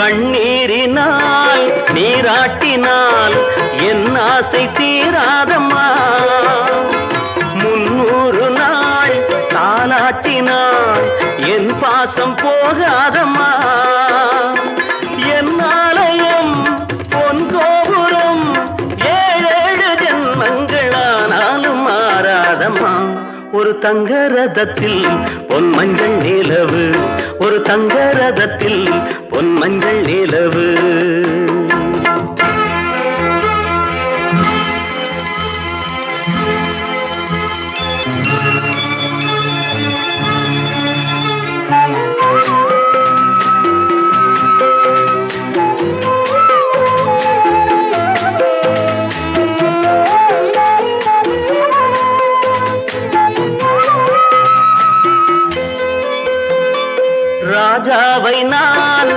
கண்ணீரினால் நீராட்டினால் என் ஆசை தீராதம்மா. முன்னூறு நாள் தானாட்டினால் என் பாசம் போகாதம்மா. என் பொன் கோபுரம் ஏழேழு ஜென்மங்களானாலும் மாறாதம்மா. ஒரு தங்க ரதத்தில் பொன் மஞ்சள் நிலவு ஒரு தங்க ரதத்தில் பொன்மஞ்சள் நிலவு. ராஜாவை நான்